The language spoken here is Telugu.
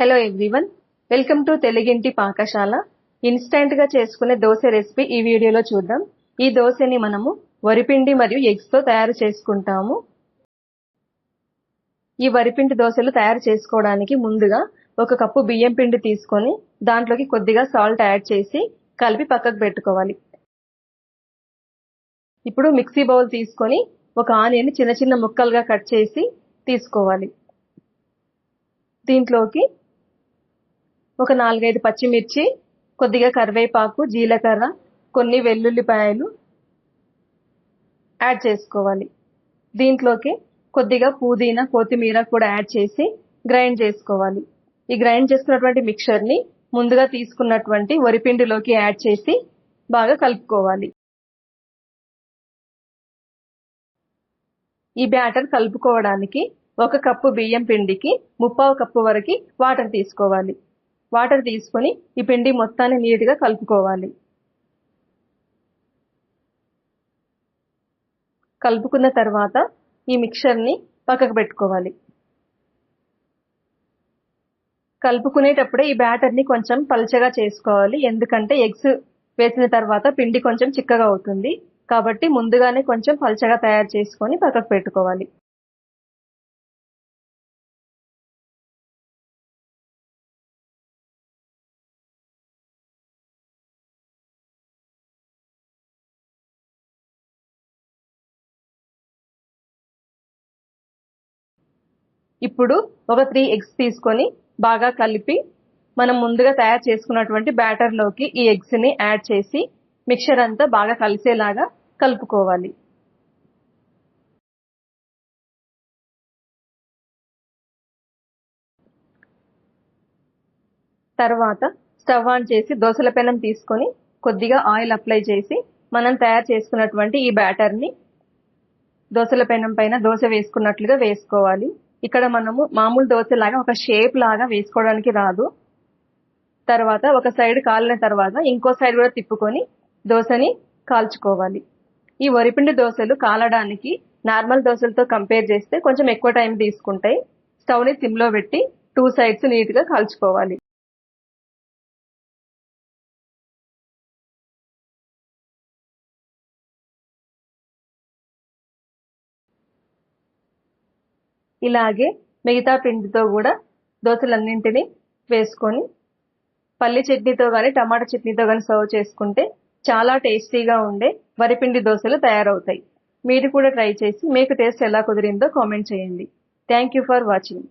హలో ఎవ్రీవన్ వెల్కమ్ టు తెలుగింటి పాకశాల ఇన్స్టెంట్గా చేసుకునే దోశ రెసిపీ ఈ వీడియోలో చూద్దాం. ఈ దోశని మనము వరిపిండి మరియు ఎగ్స్తో తయారు చేసుకుంటాము. ఈ వరిపిండి దోశలు తయారు చేసుకోవడానికి ముందుగా ఒక కప్పు బియ్యం పిండి తీసుకొని దాంట్లోకి కొద్దిగా సాల్ట్ యాడ్ చేసి కలిపి పక్కకు పెట్టుకోవాలి. ఇప్పుడు మిక్సీ బౌల్ తీసుకొని ఒక ఆనియన్ చిన్న చిన్న ముక్కలుగా కట్ చేసి తీసుకోవాలి. దీంట్లోకి ఒక నాలుగైదు పచ్చిమిర్చి కొద్దిగా కరివేపాకు జీలకర్ర కొన్ని వెల్లుల్లిపాయలు యాడ్ చేసుకోవాలి. దీంట్లోకి కొద్దిగా పుదీనా కొత్తిమీర కూడా యాడ్ చేసి గ్రైండ్ చేసుకోవాలి. ఈ గ్రైండ్ చేసుకున్నటువంటి మిక్చర్ని ముందుగా తీసుకున్నటువంటి వరిపిండిలోకి యాడ్ చేసి బాగా కలుపుకోవాలి. ఈ బ్యాటర్ కలుపుకోవడానికి ఒక కప్పు బియ్యం పిండికి ముప్పావు కప్పు వరకు వాటర్ తీసుకోవాలి. వాటర్ తీసుకొని ఈ పిండి మొత్తాన్ని నీట్గా కలుపుకోవాలి. కలుపుకున్న తర్వాత ఈ మిక్చర్ని పక్కకు పెట్టుకోవాలి. కలుపుకునేటప్పుడే ఈ బ్యాటర్ని కొంచెం పల్చగా చేసుకోవాలి. ఎందుకంటే ఎగ్స్ వేసిన తర్వాత పిండి కొంచెం చిక్కగా అవుతుంది. కాబట్టి ముందుగానే కొంచెం పల్చగా తయారు చేసుకొని పక్కకు పెట్టుకోవాలి. ఇప్పుడు ఒక త్రీ ఎగ్స్ తీసుకొని బాగా కలిపి మనం ముందుగా తయారు చేసుకున్నటువంటి బ్యాటర్లోకి ఈ ఎగ్స్ని యాడ్ చేసి మిక్చర్ అంతా బాగా కలిసేలాగా కలుపుకోవాలి. తర్వాత స్టవ్ ఆన్ చేసి దోశల పెనం తీసుకొని కొద్దిగా ఆయిల్ అప్లై చేసి మనం తయారు చేసుకున్నటువంటి ఈ బ్యాటర్ని దోశల పెనం పైన దోశ వేసుకున్నట్లుగా వేసుకోవాలి. ఇక్కడ మనము మామూలు దోశ లాగా ఒక షేప్ లాగా వేసుకోవడానికి రాదు. తర్వాత ఒక సైడ్ కాలిన తర్వాత ఇంకో సైడ్ కూడా తిప్పుకొని దోశని కాల్చుకోవాలి. ఈ వరిపిండి దోశలు కాలడానికి నార్మల్ దోశలతో కంపేర్ చేస్తే కొంచెం ఎక్కువ టైం తీసుకుంటాయి. స్టవ్ని సిమ్లో పెట్టి టూ సైడ్స్ నీట్గా కాల్చుకోవాలి. ఇలాగే మిగతా పిండితో కూడా దోశలన్నింటినీ వేసుకొని పల్లి చట్నీతో కానీ టమాటా చట్నీతో కానీ సర్వ్ చేసుకుంటే చాలా టేస్టీగా ఉండే వరిపిండి దోశలు తయారవుతాయి. మీరు కూడా ట్రై చేసి మీకు టేస్ట్ ఎలా కుదిరిందో కామెంట్ చేయండి. Thank you for watching